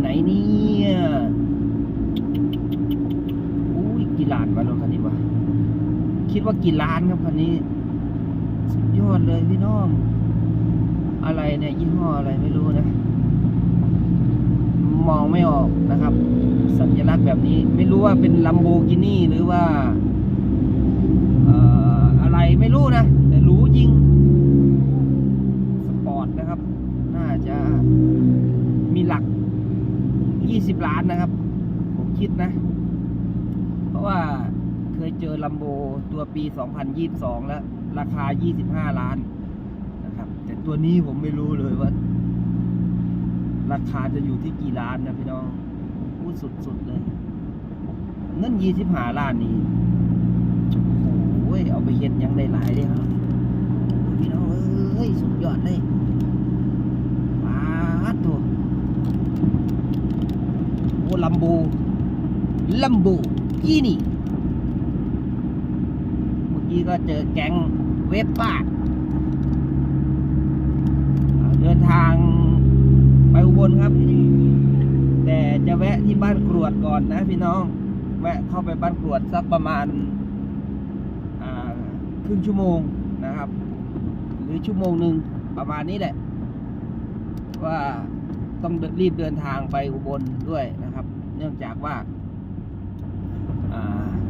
ไหนเนี่ยอุ้ยกี่ล้านวะรถคันนี้วะคิดว่ากี่ล้านครับคันนี้ สุดยอดเลยพี่น้อง อะไรเนี่ยยี่ห้ออะไรไม่รู้นะ มองไม่ออกนะครับ สัญลักษณ์แบบนี้ ไม่รู้ว่าเป็นลัมโบกินี่หรือว่าเอ่ออะไรไม่รู้นะ แต่รู้จริงสปอร์ตนะครับ น่าจะมีหลัก 20ล้านนะครับ ผมคิดนะ เพราะว่าเคยเจอลัมโบตัวปี2022แล้ว ราคา25ล้านนะครับ แต่ตัวนี้ผมไม่รู้เลยว่า ราคาจะอยู่ที่กี่ล้านนะพี่น้องพูดสุดๆเลยเงิน25ล้านนี่โอ้ยเอาไปเฮ็ดยังได้หลายเลยครับพี่น้องเอ้ยสุดยอดเลยปาดตัวโอ้ ลัมโบลัมโบกี่นี่เมื่อกี้ก็เจอแก๊งเวฟป้าเดินทางไปอุบลครับ แต่จะแวะที่บ้านกรวดก่อนนะพี่น้อง แวะเข้าไปบ้านกรวดสักประมาณาครึ่งชั่วโมงนะครับ หรือชั่วโมงหนึ่งประมาณนี้แหละ ว่าต้องรีบเดินทางไปอุบลด้วยนะ เนื่องจากว่า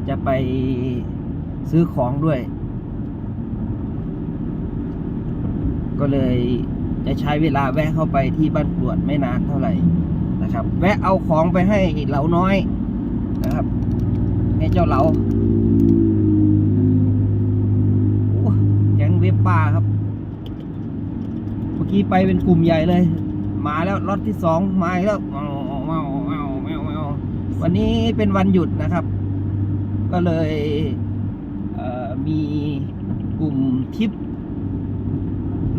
จะไปซื้อของด้วย ก็เลยจะใช้เวลาแวะเข้าไปที่บ้านกรวดไม่นานเท่าไหร่นะครับ แวะเอาของไปให้เหลาน้อยนะครับ ให้เจ้าเหลาโอ้แก๊งเว็บป้าครับ เมื่อกี้ไปเป็นกลุ่มใหญ่เลย มาแล้วรถที่สองมาแล้วแมว วันนี้เป็นวันหยุดนะครับ ก็เลยเมีกลุ่มทริป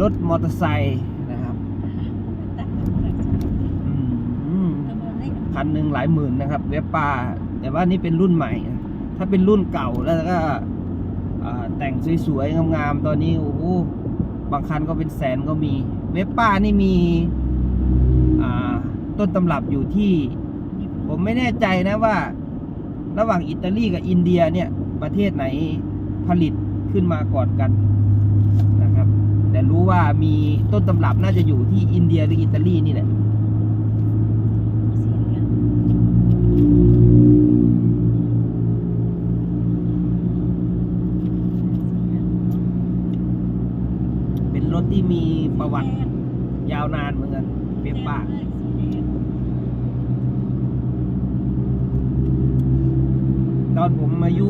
รถมอเตอร์ไซค์นะครับคันหนึ่งหลายหมื่นนะครับ เว็บป้า แต่ว่านี่เป็นรุ่นใหม่ ถ้าเป็นรุ่นเก่าแล้วก็แต่งสวยๆ งามๆ ตอนนี้โอ้โหบางคันก็เป็นแสนก็มี เวฟป้านี่มีต้นตำรับอยู่ที่ ผมไม่แน่ใจนะว่า ระหว่างอิตาลีกับอินเดียเนี่ย ประเทศไหนผลิตขึ้นมาก่อนกันนะครับ แต่รู้ว่ามีต้นตำรับน่าจะอยู่ที่อินเดียหรืออิตาลีนี่แหละ อนผมอายุ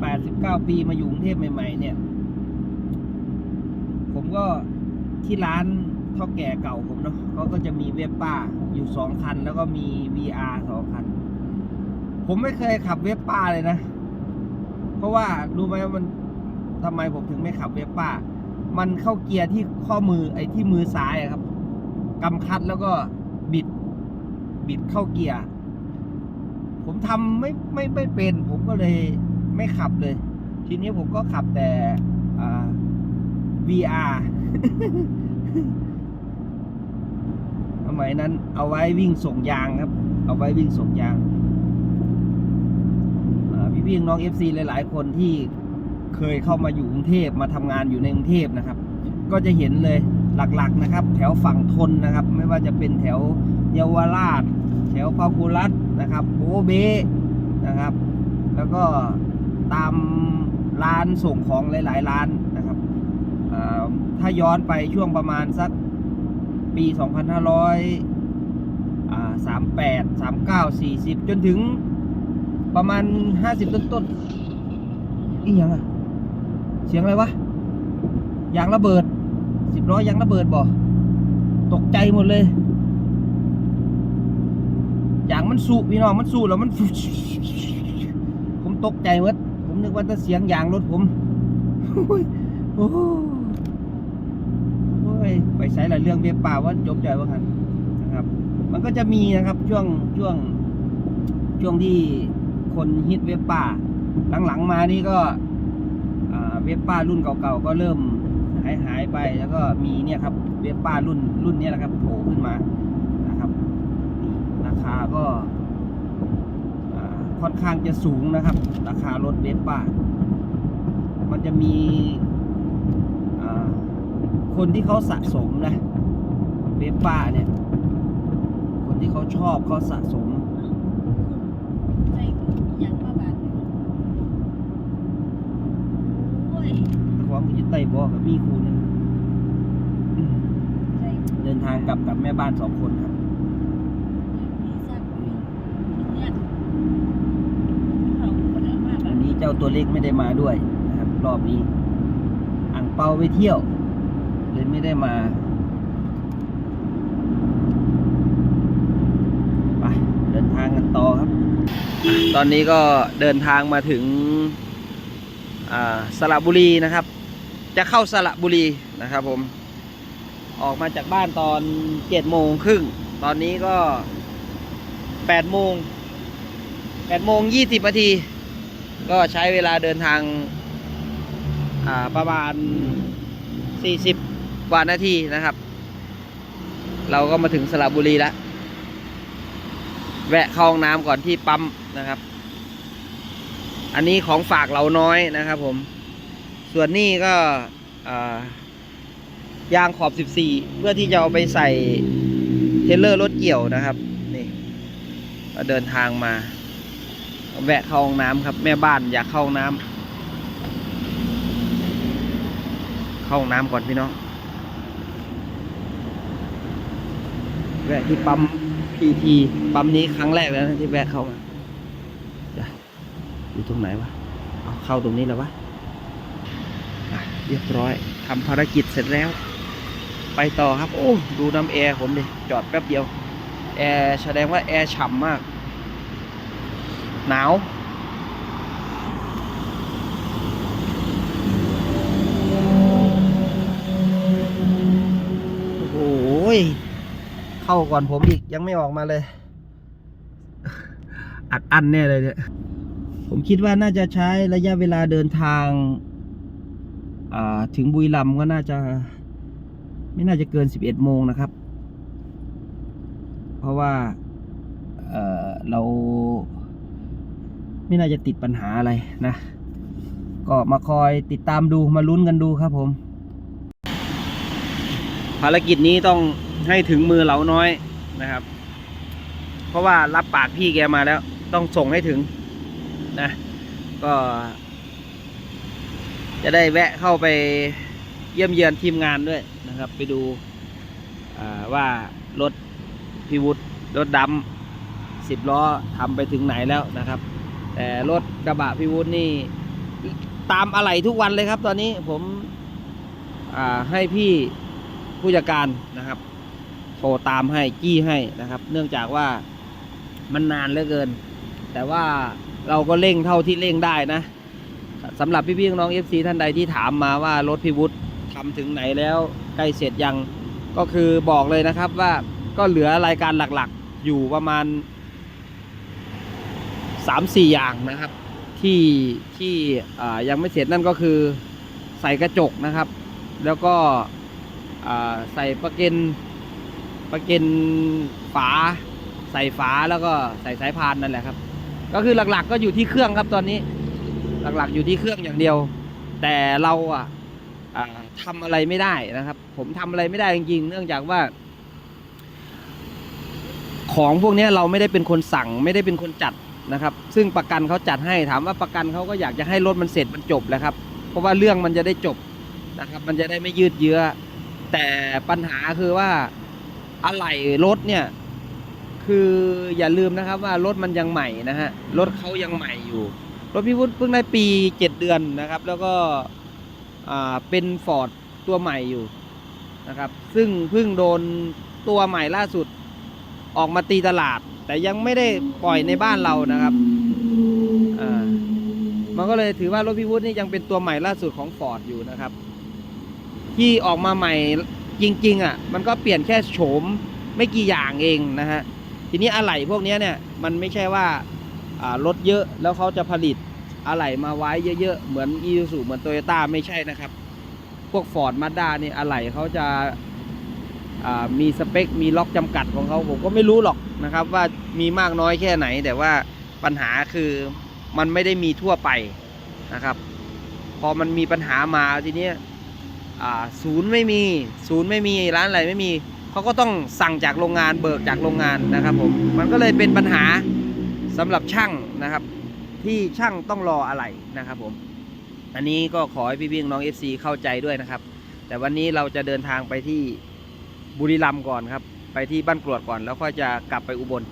แปดสิบเก้าปีมาอยู่กรุงเทพใหม่ ๆ เนี่ย ผมก็ที่ร้านเท่าแก่เก่าผมเนาะเขาก็จะมีเวฟป้าอยู่สองคัน แล้วก็มี VR สองคัน ผมไม่เคยขับเวฟป้าเลยนะ เพราะว่ารู้ไหมว่ามันทำไมผมถึงไม่ขับเวฟป้า มันเข้าเกียร์ที่ข้อมือไอ้ที่มือซ้ายครับกำคัดแล้วก็บิด บิดเข้าเกียร์ ทำไม่ไม่ไม่เป็น ผมก็เลยไม่ขับเลย ทีนี้ผมก็ขับแต่ VR สมัยนั้น เอาไว้วิ่งส่งยางครับ เอาไว้วิ่งส่งยางพี่พี่น้อง FC หลาย ๆ คนที่เคยเข้ามาอยู่กรุงเทพมาทำงานอยู่ในกรุงเทพนะครับ ก็จะเห็นเลยหลัก ๆ นะครับ แถวฝั่งทนนะครับ ไม่ว่าจะเป็นแถวเยาวราช แถวพาหุรัต นะครับโบเบนะครับ แล้วก็ตามร้านส่งของหลาย ๆ ร้านนะครับถ้าย้อนไปช่วงประมาณสักปี 2500อ่า38 39 40 จนถึงประมาณ 50 ต้นๆอีหยังอะเสียงอะไรวะยางระเบิดสิบล้อยางระเบิดบ่ตกใจหมดเลย ย่างมันสูพี่น้องมันสูแล้วมัน ผมตกใจเมดผมนึกว่าจะเสียงยางรถผมโอ้ยโอ้ยไปใช้หลายเรื่องเบียป่าว่าจบใจว่ากันนะครับ มันก็จะมีนะครับช่วงช่วง ช่วงที่คนฮิตเว็บป่า หลังๆมานี่ก็เว็บป้ารุ่นเก่าๆก็เริ่มหายหายไปแล้วก็มีเนี่ยครับเวสป้ารุ่นรุ่นเนี้ยแหละครับโผล่ขึ้นมา ราคาก็อ่าค่อนข้างจะสูงนะครับ ราคารถเวสป้า มันจะมีอ่าคนที่เขาสะสมนะเวสป้าเนี่ย คนที่เขาชอบเขาสะสมใส่กูมีหยังมาบาดเนี่ยโอ้ยแต่ความก็จะไต่บอกกับมีครูหนึ่งอืมใส่กูเดินทางกลับกับแม่บ้านสองคนครับ มีสักอยู่เนี่ยเขาคนเอามาตัวเล็กไม่ได้มาด้วยนะครับรอบนี้อ่างเปาไปเที่ยวเลยไม่ได้มาไปเดินทางกันต่อครับ ตอนนี้ก็เดินทางมาถึงสระบุรีนะครับ จะเข้าสระบุรีนะครับผมออกมาจากบ้านตอนเจ็ดโมงครึ่ง ตอนนี้ก็แปดโมงแปดโมงยี่สิบนาที ก็ใช้เวลาเดินทางาประมาณ 40 กว่านาทีนะครับ เราก็มาถึงสระบุรีแล้ว แวะเข้าห้องน้ำก่อนที่ปั๊มนะครับ อันนี้ของฝากเราน้อยนะครับผม ส่วนนี้ก็ยางขอบ 14 เพื่อที่จะเอาไปใส่เทเลอร์รถเกี่ยวนะครับ นี่ก็เดินทางมา แวะเข้าห้องน้ำครับ แม่บ้านอยากเข้าห้องน้ำเข้าห้องน้ำก่อนพี่น้องแวะที่ปั๊มพีทีปั๊มนี้ครั้งแรกแล้วนะที่แวะเข้ามาอยู่ตรงไหนวะเอาเข้าตรงนี้แล้ววะอะเรียบร้อยทำภารกิจเสร็จแล้ว ไปต่อครับ โอ้ ดูน้ำแอร์ผมดิ จอดแป๊บเดียว แอร์แสดงว่าแอร์ฉ่ำมาก หนาว โอ้ย เข้าก่อนผมอีกยังไม่ออกมาเลย อัดอั้นแน่เลยเนี่ย ผมคิดว่าน่าจะใช้ระยะเวลาเดินทางาถึงบุรีรัมย์ก็น่าจะ ไม่น่าจะเกิน 11 โมงนะครับ เพราะว่าเเรา ไม่น่าจะติดปัญหาอะไรนะ ก็มาคอยติดตามดูมาลุ้นกันดูครับผม ภารกิจนี้ต้องให้ถึงมือเหลาน้อยนะครับ เพราะว่ารับปากพี่แกมาแล้ว ต้องส่งให้ถึงนะ ก็ จะได้แวะเข้าไปเยี่ยมเยือนทีมงานด้วยนะครับ ไปดูว่ารถพิวุฒรถดำสิบล้อทำไปถึงไหนแล้วนะครับ แต่รถกระบะพิวุฒนี่ ตามอะไหล่ทุกวันเลยครับ ตอนนี้ผมให้พี่ผู้จัดการนะครับโทรตามให้จี้ให้นะครับ เนื่องจากว่ามันนานเหลือเกิน แต่ว่าเราก็เร่งเท่าที่เร่งได้นะสำหรับพี่ๆน้องเอฟซีท่านใดที่ถามมาว่ารถพี่วุฒิทำถึงไหนแล้วใกล้เสร็จยังก็คือบอกเลยนะครับว่าก็เหลือรายการหลักๆ อยู่ประมาณ 3-4อย่างนะครับ ที่ที่ยังไม่เสร็จนั่นก็คือใส่กระจกนะครับ แล้วก็ใส่ประเก็นประเก็นฝา ใส่ฝาแล้วก็ใส่สายพานนั่นแหละครับ ก็คือหลักๆก็อยู่ที่เครื่องครับตอนนี้ หลักๆอยู่ที่เครื่องอย่างเดียว แต่เราอะอ่าทำอะไรไม่ได้นะครับ ผมทำอะไรไม่ได้จริงๆ เนื่องจากว่า ของพวกนี้เราไม่ได้เป็นคนสั่ง ไม่ได้เป็นคนจัด นะครับ ซึ่งประกันเขาจัดให้ถามว่าประกันเขาก็อยากจะให้รถมันเสร็จมันจบแหล้วครับ เพราะว่าเรื่องมันจะได้จบนะครับ มันจะได้ไม่ยืดเยื้อ แต่ปัญหาคือว่าอะไหล่รถเนี่ย คืออย่าลืมนะครับว่ารถมันยังใหม่นะฮะรถเขายังใหม่อยู่รถพี่วุฒิเพิ่งได้ปีเจ็ดเดือนนะครับ แล้วก็เป็นฟอร์ดตัวใหม่อยู่นะครับ ซึ่งเพิ่งโดนตัวใหม่ล่าสุดออกมาตีตลาด แต่ยังไม่ได้ปล่อยในบ้านเรานะครับอ่ามันก็เลยถือว่ารถพี่วุฒินี่ยังเป็นตัวใหม่ล่าสุดของฟอร์ดอยู่นะครับ ที่ออกมาใหม่จริงๆอะมันก็เปลี่ยนแค่โฉมไม่กี่อย่างเองนะฮะทีนี้อะไหล่พวกนี้เนี่ยมันไม่ใช่ว่ารถเยอะแล้วเขาจะผลิตอะไหล่มาไว้เยอะๆเหมือนอีซูเหมือนโตโยต้าไม่ใช่นะครับ พวกฟอร์ดมาด้านี่อะไหล่เขาจะ มีสเปค มีล็อกจำกัดของเขาผมก็ไม่รู้หรอกนะครับ ว่ามีมากน้อยแค่ไหน แต่ว่าปัญหาคือมันไม่ได้มีทั่วไปนะครับ พอมันมีปัญหามาทีนี้ศูนย์ไม่มีศูนย์ไม่มีร้านอะไรไม่มีเขาก็ต้องสั่งจากโรงงานเบิกจากโรงงานนะครับผมมันก็เลยเป็นปัญหาสำหรับช่างนะครับ ที่ช่างต้องรออะไรนะครับผมอันนี้ก็ขอให้พี่พี่น้อง FC เข้าใจด้วยนะครับ แต่วันนี้เราจะเดินทางไปที่ บุรีรัมย์ก่อนครับ ไปที่บ้านกรวดก่อน แล้วค่อยจะกลับไปอุบล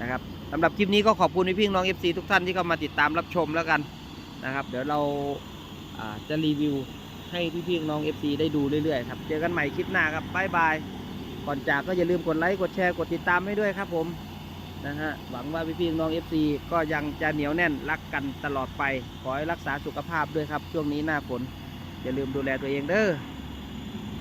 นะครับสำหรับคลิปนี้ก็ขอบคุณพี่พี่น้อง FC ทุกท่านที่เข้ามาติดตามรับชมแล้วกันนะครับ เดี๋ยวเราาจะรีวิวให้พี่พี่น้อง FC ได้ดูเรื่อยๆครับ เจอกันใหม่คลิปหน้าครับบ๊ายบาย ก่อนจากก็อย่าลืมกดไลค์ กดแชร์ กดติดตามให้ด้วยครับผม นะฮะ หวังว่าพี่พี่น้อง FC ก็ยังจะเหนียวแน่นรักกันตลอดไป ขอให้รักษาสุขภาพด้วยครับ ช่วงนี้หน้าฝน อย่าลืมดูแลตัวเองเด้อ